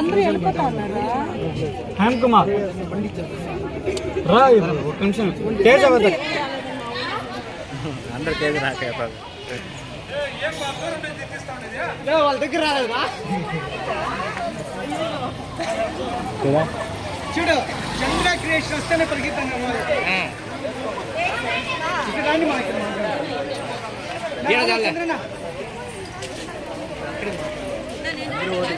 అందరూ హేమ్ కుమార్. రా ఒక నిమిషం. తేజ అందరు తేజ్ వాళ్ళ దగ్గర రాలేదురా చూడు చంద్ర క్రియేషన్ వస్తేనే పరిగెత్తాను ఇక్కడ రాండి ఇక్కడ చంద్రనా మీరు వాలంటీర్స్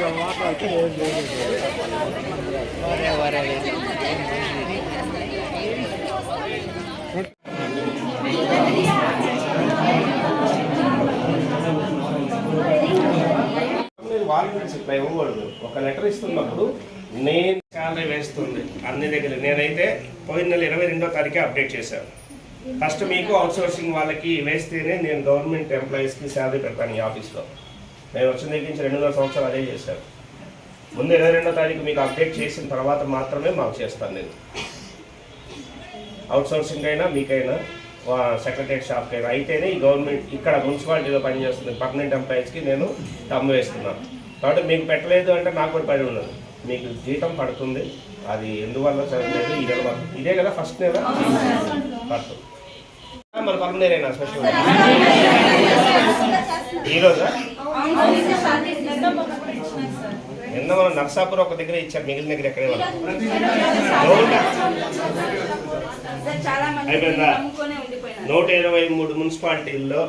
ఇట్లా ఇవ్వకూడదు ఒక లెటర్ ఇస్తున్నప్పుడు నేను శాలరీ వేస్తుంది. అన్ని దగ్గర. నేనైతే పోయిన నెల ఇరవై రెండో తారీఖే అప్డేట్ చేశాను. ఫస్ట్ మీకు అవుట్సోర్సింగ్ వాళ్ళకి వేస్తేనే నేను గవర్నమెంట్ ఎంప్లాయీస్కి శాలరీ పెడతాను ఈ ఆఫీస్లో నేను వచ్చిన దగ్గర నుంచి రెండున్నర సంవత్సరాలు అదే చేశాను ముందు ఇరవై రెండో తారీఖు మీకు అప్డేట్ చేసిన తర్వాత మాత్రమే మాకు చేస్తాను నేను. అవుట్సోర్సింగ్ అయినా మీకైనా సెక్రటరీ షాప్కి అయినా అయితేనే ఈ గవర్నమెంట్ ఇక్కడ మున్సిపాలిటీలో పనిచేస్తుంది పర్మనెంట్ ఎంప్లాయీస్కి నేను తమ్ము వేస్తున్నాను. కాబట్టి మీకు పెట్టలేదు అంటే నాకు కూడా పని ఉండదు. మీకు జీతం పడుతుంది అది ఎందువల్ల చదవలేదు ఈ నెల ఇదే కదా ఫస్ట్ నెల? పడుతుంది మన పర్మనెంట్ అయినా స్పెషల్ ఈరోజా నిన్న మనం నర్సాపూర్ ఒక దగ్గర ఇచ్చారు మిగిలిన దగ్గర ఎక్కడే అయిపోయిందా? నూట ఇరవై మూడు మున్సిపాలిటీల్లో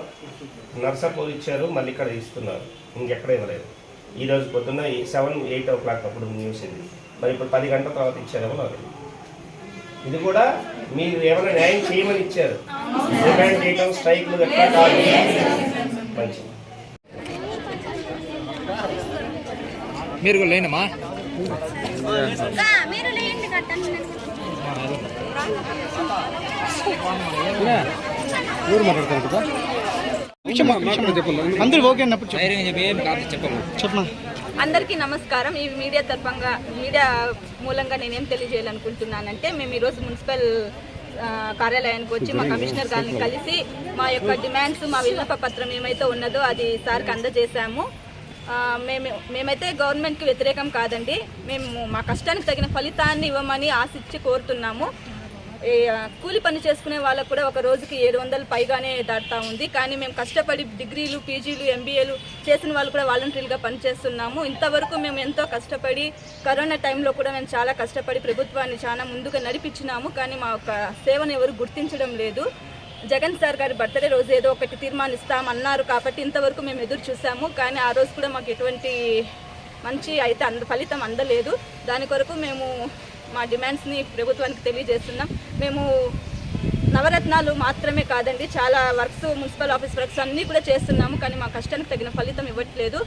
నర్సాపూర్ ఇచ్చారు మళ్ళీ ఇక్కడ ఇస్తున్నారు. ఇంకెక్కడ ఇవ్వలేదు. ఈ రోజు పొద్దున్న సెవెన్ ఎయిట్ ఓ క్లాక్ అప్పుడు న్యూస్ ఇది. మరి ఇప్పుడు పది గంటల తర్వాత ఇచ్చారేమో నాకు. ఇది కూడా మీరు ఏమైనా న్యాయం చేయమని ఇచ్చారు. డిమాండ్ చేయటం స్ట్రైక్లు కాదు మంచిది. మీరు కూడా లేనమ్మా? మీరు లేండి కట్టండి ఊరు మాట్లాడతారు అందరూ ఓకే అన్నప్పుడు చెప్పు. ధైర్యం చెప్పి ఏం కాదు చెప్పము చెప్పమా అందరికీ నమస్కారం. ఈ మీడియా తరఫంగా మీడియా మూలంగా నేనేం తెలియజేయాలనుకుంటున్నానంటే మేము ఈరోజు మున్సిపల్ కార్యాలయానికి వచ్చి మా కమిషనర్ గారిని కలిసి మా యొక్క డిమాండ్స్ మా విన్నప పత్రం ఏమైతే ఉన్నదో అది సార్కి అందజేశాము. మేము మేమైతే గవర్నమెంట్కి వ్యతిరేకం కాదండి. మేము మా కష్టానికి తగిన ఫలితాన్ని ఇవ్వమని ఆశించి కోరుతున్నాము. కూలి పని చేసుకునే వాళ్ళకు కూడా ఒక రోజుకి ఏడు వందలు పైగానే దాటుతా ఉంది. కానీ మేము కష్టపడి డిగ్రీలు పీజీలు ఎంబీఏలు చేసిన వాళ్ళు కూడా వాలంటరీలుగా పనిచేస్తున్నాము. ఇంతవరకు మేము ఎంతో కష్టపడి కరోనా టైంలో కూడా మేము చాలా కష్టపడి ప్రభుత్వాన్ని చాలా ముందుగా నడిపించినాము. కానీ మా యొక్క సేవను ఎవరు గుర్తించడం లేదు. జగన్ సార్ గారి బర్త్డే రోజు ఏదో ఒకటి తీర్మానిస్తాం అన్నారు కాబట్టి ఇంతవరకు మేము ఎదురు చూసాము. కానీ ఆ రోజు కూడా మాకు ఎటువంటి మంచి అయితే అంద ఫలితం అందలేదు. దాని కొరకు మేము మా డిమాండ్స్ని ప్రభుత్వానికి తెలియజేస్తున్నాం. మేము నవరత్నాలు మాత్రమే కాదండి చాలా వర్క్స్ మున్సిపల్ ఆఫీస్ వర్క్స్ అన్నీ కూడా చేస్తున్నాము. కానీ మా కష్టానికి తగిన ఫలితం ఇవ్వట్లేదు.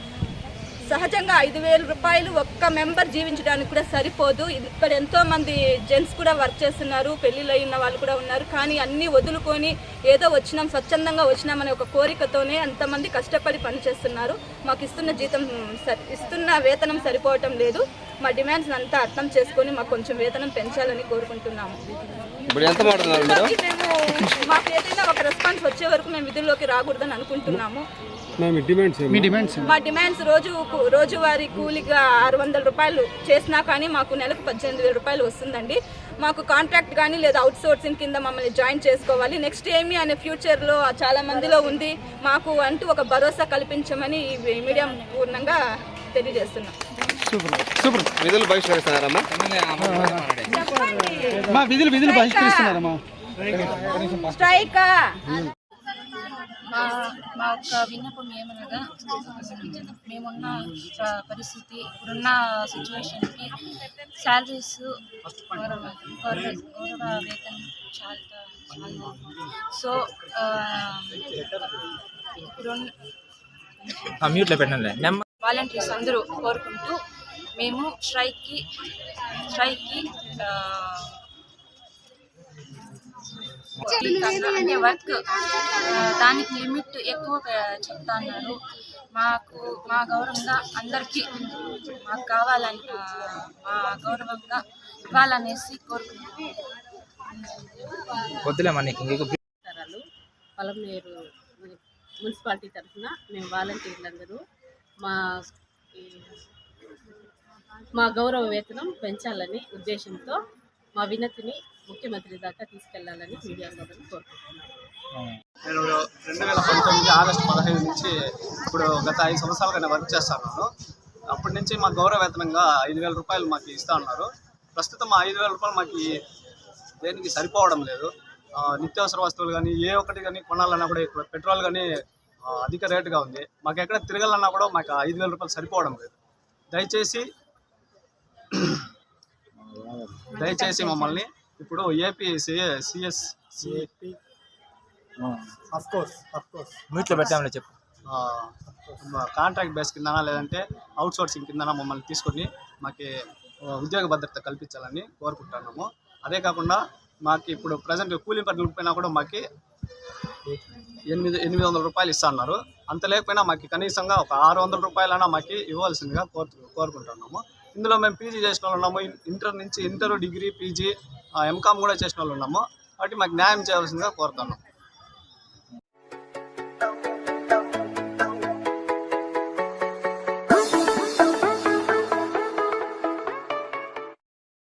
సహజంగా ఐదు వేల రూపాయలు ఒక్క మెంబర్ జీవించడానికి కూడా సరిపోదు. ఇక్కడ ఎంతో మంది జెంట్స్ కూడా వర్క్ చేస్తున్నారు పెళ్ళిళ్ళు అయిన వాళ్ళు కూడా ఉన్నారు. కానీ అన్నీ వదులుకొని ఏదో వచ్చినాం స్వచ్ఛందంగా వచ్చినామనే ఒక కోరికతోనే అంతమంది కష్టపడి పనిచేస్తున్నారు మాకు ఇస్తున్న జీతం సరి ఇస్తున్న వేతనం సరిపోవటం లేదు. మా డిమాండ్స్ అంతా అర్థం చేసుకొని మాకు కొంచెం వేతనం పెంచాలని కోరుకుంటున్నాము. ఇప్పుడు ఎంత మాట్లాడుతున్నారు మీరు? మేము మాకు ఏదైనా ఒక రెస్పాన్స్ వచ్చే వరకు మేము విధుల్లోకి రాకూడదని అనుకుంటున్నాము. మీ డిమాండ్స్ మీ డిమాండ్స్ మా డిమాండ్స్ రోజు రోజువారీ కూలిగా ఆరు వందల రూపాయలు చేసినా కానీ మాకు నెలకు పద్దెనిమిది వేల రూపాయలు వస్తుందండి. మాకు కాంట్రాక్ట్ కానీ లేదా అవుట్ సోర్సింగ్ కింద మమ్మల్ని జాయిన్ చేసుకోవాలి. నెక్స్ట్ ఏమి అనే ఫ్యూచర్లో చాలా మందిలో ఉంది. మాకు అంటూ ఒక భరోసా కల్పించమని ఈ మీడియా పూర్ణంగా తెలియజేస్తున్నాం. Super super. విధులు బహిష్కరిస్తున్నారమ్మా. మా విధులు విధులు బహిష్కరిస్తున్నారమ్మా. స్ట్రైకా మా మా యొక్క విన్నపం ఏమనగా మేమున్న ప్ర- పరిస్థితి ఇప్పుడున్న సిచ్యువేషన్కి శాలరీస్ గౌరవ వేతనం చాలా చాలా. సో ఇప్పుడు వాలంటీర్స్ అందరూ కోరుకుంటూ మేము స్ట్రైక్కి స్ట్రైక్కి అంటే వర్క్ దానికి లిమిట్ ఎక్కువగా చెప్తా అన్నారు మాకు మా గౌరవంగా అందరికీ మాకు కావాలని మా గౌరవంగా ఇవ్వాలనేసి కోరుకుంటున్నాం పలమనేరు మున్సిపాలిటీ తరఫున మేము వాలంటీర్లందరూ మా మా గౌరవ వేతనం పెంచాలని ఉద్దేశంతో మా వినతిని ముఖ్యమంత్రి దాకా తీసుకెళ్ళాలని మీడియా సోదరులు కోరుకుంటున్నాను నేను రెండు వేల పంతొమ్మిది ఆగస్టు పదహైదు నుంచి ఇప్పుడు గత ఐదు సంవత్సరాలుగా నేను వర్క్ చేస్తున్నాను. అప్పటి నుంచి మా గౌరవ వేతనంగా ఐదు వేల రూపాయలు మాకు ఇస్తా ఉన్నారు. ప్రస్తుతం ఆ ఐదు వేల రూపాయలు మాకు దేనికి సరిపోవడం లేదు. నిత్యావసర వస్తువులు కానీ ఏ ఒక్కటి కానీ కొనాలన్నా కూడా పెట్రోల్ కానీ అధిక రేటుగా ఉంది. మాకు ఎక్కడ తిరగాలన్నా కూడా మాకు ఐదు వేల రూపాయలు సరిపోవడం లేదు. దయచేసి దయచేసి మమ్మల్ని ఇప్పుడు ఏపీ సిఎస్ మ్యూట్లో పెట్టామని చెప్పు. కాంట్రాక్ట్ బేస్ కిందనా లేదంటే అవుట్ సోర్సింగ్ కిందనా మమ్మల్ని తీసుకొని మాకు ఉద్యోగ భద్రత కల్పించాలని కోరుకుంటున్నాము. అదే కాకుండా మాకు ఇప్పుడు ప్రజెంట్ కూలీ పనులకు పోయినా కూడా మాకు ఎనిమిది ఎనిమిది వందల రూపాయలు ఇస్తా ఉన్నారు అంత లేకపోయినా మాకు కనీసంగా ఒక ఆరు వందల రూపాయలైనా మాకు ఇవ్వాల్సిందిగా కోరు కోరుకుంటున్నాము. ఇందులో మేము పీజీ చేసిన వాళ్ళు ఉన్నాము. ఇంటర్ నుంచి ఇంటర్ డిగ్రీ పీజీ ఎంకామ్ కూడా చేసిన వాళ్ళు ఉన్నాము. కాబట్టి మాకు న్యాయం చేయాల్సిందిగా కోరుతున్నాం.